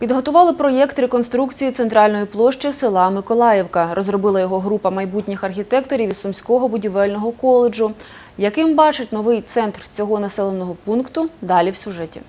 Підготували проєкт реконструкції центральної площі села Миколаївка. Розробила його група майбутніх архітекторів із Сумського будівельного коледжу. Яким бачить новий центр цього населеного пункту? Далі в сюжеті.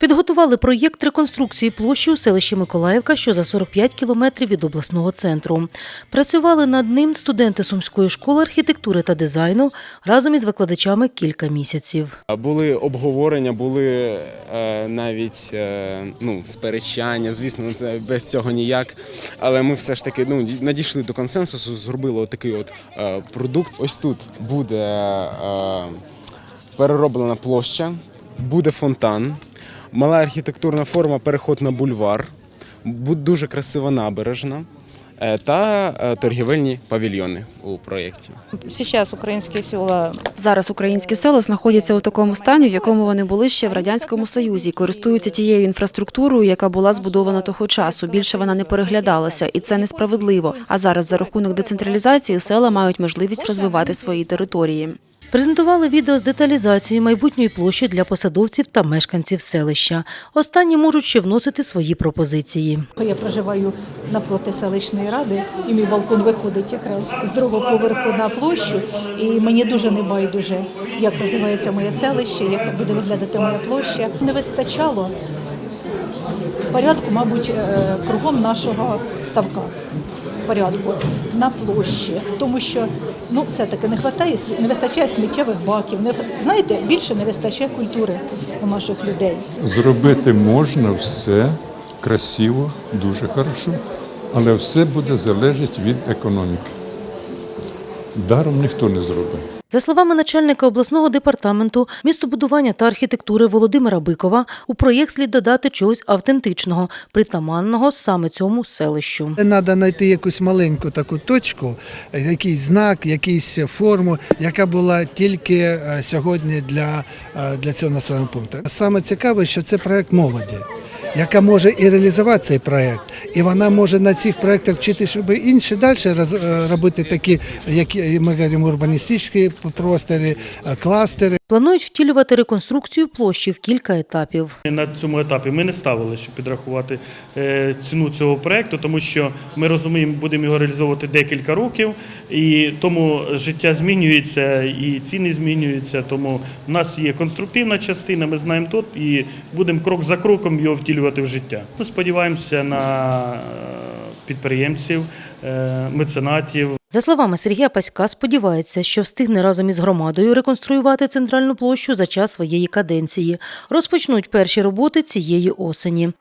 Підготували проєкт реконструкції площі у селищі Миколаївка, що за 45 кілометрів від обласного центру. Працювали над ним студенти Сумської школи архітектури та дизайну разом із викладачами кілька місяців. Були обговорення, були е, навіть е, ну, сперечання, звісно, без цього ніяк. Але ми все ж таки ну, надійшли до консенсусу, зробили такий от е, продукт. Ось тут буде перероблена площа, буде фонтан, мала архітектурна форма, переход на бульвар, дуже красива набережна е, та е, торгівельні павільйони у проєкті. Сейчас украинские села Зараз українські села знаходяться у такому стані, в якому вони були ще в радянському союзі. Користуються тією інфраструктурою, яка була збудована того часу. Більше вона не переглядалася, і це несправедливо. А зараз за рахунок децентралізації села мають можливість розвивати свої території. Презентували відео з деталізацією майбутньої площі для посадовців та мешканців селища. Останні можуть ще вносити свої пропозиції. Я проживаю напроти селищної ради, і мій балкон виходить якраз з другого поверху на площу. І мені дуже не байдуже, як розвивається моє селище, як буде виглядати моя площа. Не вистачало порядку, мабуть, е, кругом нашого ставка. Порядку на площі, тому що ну все-таки не вистачає не вистачає сміттєвих баків. Не знаєте, більше не вистачає культури у наших людей. Зробити можна все красиво, дуже хорошо, але все буде залежати від економіки. Даром ніхто не зробить. За словами начальника обласного департаменту містобудування та архітектури Володимира Бикова, у проєкт слід додати чогось автентичного, притаманного саме цьому селищу. Треба знайти якусь маленьку таку точку, якийсь знак, якусь форму, яка була тільки е, сьогодні для, е, для цього населеного пункту. Саме цікаве, що це проект молоді. Яка може і реалізувати цей проект, і вона може на цих проектах вчити, щоб інші далі е, робити такі, як ми говоримо, урбаністичні простори, е, кластери. Планують втілювати реконструкцію площі в кілька етапів. На цьому етапі ми не ставили, щоб підрахувати е, ціну цього проекту, тому що ми розуміємо, будемо його реалізовувати декілька років, і тому життя змінюється і ціни змінюються. Тому в нас є конструктивна частина, ми знаємо тут і будемо крок за кроком його втілювати в життя. Ми сподіваємося на е, підприємців, е, меценатів. За словами Сергія Паська, сподівається, що встигне разом із громадою реконструювати центральну площу за час своєї каденції. Розпочнуть перші роботи цієї осені.